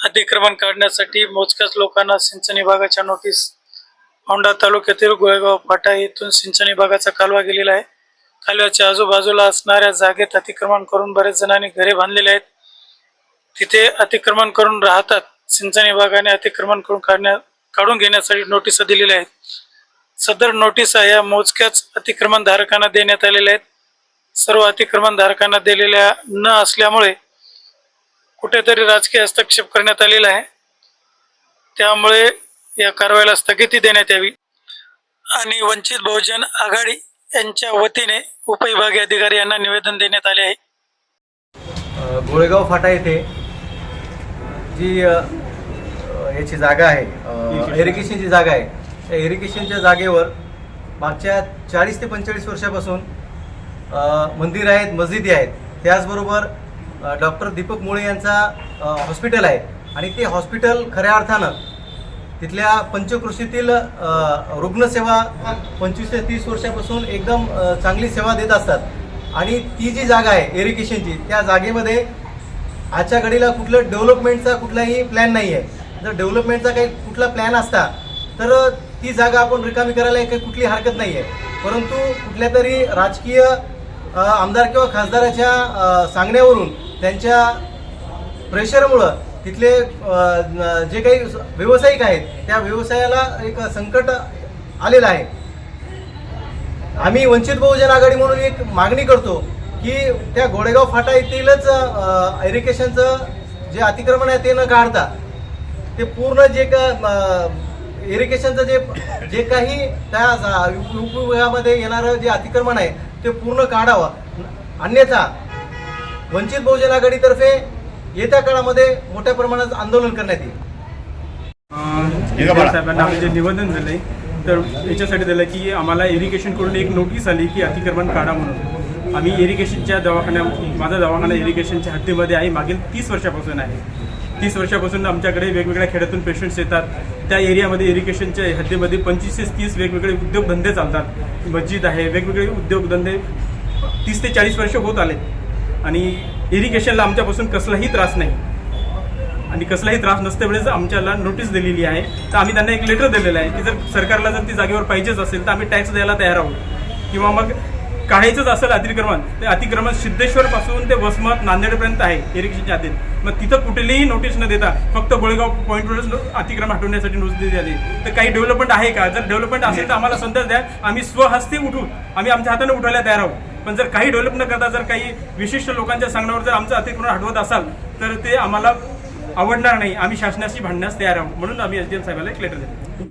अतिक्रमण काढण्यासाठी मोजक्याच लोकांना सिंचन विभागाच्या नोटीस औंढा तालुक्यातील गोळेगाव फाटा येथून सिंचन विभागाचा कालवा गेलेला आहे. कालव्याच्या आजूबाजूला असणाऱ्या जागेत अतिक्रमण करून बरेच जणांनी घरे बांधलेले आहेत. तिथे अतिक्रमण करून राहतात. सिंचन विभागाने अतिक्रमण करून काढण्या काढून घेण्यासाठी नोटिसा दिलेल्या आहेत. सदर नोटिसा या मोजक्याच अतिक्रमण धारकांना देण्यात आलेल्या आहेत. सर्व अतिक्रमण धारकांना दिलेल्या न असल्यामुळे कुठेतरी राजकीय हस्तक्षेप करण्यात आलेला आहे. त्यामुळे या कारवाईला स्थगिती देण्यात यावी. आणि वंचित बहुजन आघाडी यांच्या वतीने उपविभागीय अधिकारी यांना निवेदन देण्यात आले आहे. गोळेगाव फाटा येथे जी याची जागा आहे इरिगेशनची जागा आहे. त्या इरिगेशनच्या जागेवर मागच्या चाळीस ते पंचेचाळीस वर्षापासून मंदिर आहेत मस्जिदी आहेत. त्याचबरोबर डॉक्टर दीपक मुळे यांचा हॉस्पिटल आहे. आणि ते हॉस्पिटल खऱ्या अर्थानं तिथल्या पंचकृषीतील रुग्णसेवा पंचवीस ते तीस वर्षापासून एकदम चांगली सेवा देत असतात. आणि ती जी जागा आहे एरिगेशनची त्या जागेमध्ये आजच्या घडीला कुठलं डेव्हलपमेंटचा कुठलाही प्लॅन नाही आहे. जर डेव्हलपमेंटचा काही कुठला प्लॅन असता तर ती जागा आपण रिकामी करायला काही कुठली हरकत नाही आहे. परंतु कुठल्या तरी राजकीय आमदार किंवा खासदाराच्या सांगण्यावरून त्यांच्या प्रेशरमुळं तिथले जे काही व्यावसायिक आहेत त्या व्यवसायाला एक संकट आलेलं आहे. आम्ही वंचित बहुजन आघाडी म्हणून एक मागणी करतो की त्या गोडेगाव फाटा येथीलच इरिगेशनचं जे अतिक्रमण आहे ते न काढता ते पूर्ण जे का इरिगेशनचं जे जे काही त्या उपयोगामध्ये येणारं जे अतिक्रमण आहे ते पूर्ण काढावं. अन्यथा वंचित बहुजन आघाडीतर्फे येत्या काळामध्ये मोठ्या प्रमाणात आंदोलन करण्यात येईल. साहेबांना आम्ही जे निवेदन दिले तर याच्यासाठी दिलं की आम्हाला इरिगेशनकडून एक नोटीस आली की अतिक्रमण काढा म्हणून. आम्ही इरिगेशनच्या दवाखान्या माझा दवाखाना इरिगेशनच्या हद्दीमध्ये आहे मागील तीस वर्षापासून आहे. तीस वर्षापासून आमच्याकडे वेगवेगळ्या खेड्यातून पेशंट्स येतात. त्या एरियामध्ये इरिगेशनच्या हद्दीमध्ये पंचवीस ते तीस वेगवेगळे उद्योगधंदे चालतात. मस्जिद आहे वेगवेगळे उद्योगधंदे तीस ते चाळीस वर्ष होत आले. आणि इरिगेशनला आमच्यापासून कसलाही त्रास नाही. आणि कसलाही त्रास नसते वेळेस आमच्याला नोटीस दिलेली आहे. तर आम्ही त्यांना एक लेटर दिलेलं आहे की जर सरकारला जर ती जागेवर पाहिजेच असेल तर आम्ही टॅक्स द्यायला तयार आहोत. किंवा मग काढायचंच असेल अतिक्रमण ते अतिक्रमण सिद्धेश्वरपासून ते वसमत नांदेडपर्यंत आहे इरिगेशनच्या हद्दीत मग तिथं कुठलीही नोटीस न देता फक्त गोळेगाव पॉईंटवरच अतिक्रमण हटवण्यासाठी नोटीस दिली आली तर काही डेव्हलपमेंट आहे का? जर डेव्हलपमेंट असेल तर आम्हाला संदेश द्या. आम्ही स्वहस्ते उठून आम्ही आमच्या हाताने उठवायला तयार आहोत. पण जर काही डेव्हलप न करता जर काही विशिष्ट लोकांच्या सांगण्यावर जर आमचं अतिक्रमण हटवत असाल तर ते आम्हाला आवडणार नाही. आम्ही शासनाशी भांडण्यास तयार आहोत. म्हणून आम्ही एस डी एम साहेबाला एक लेटर दिलं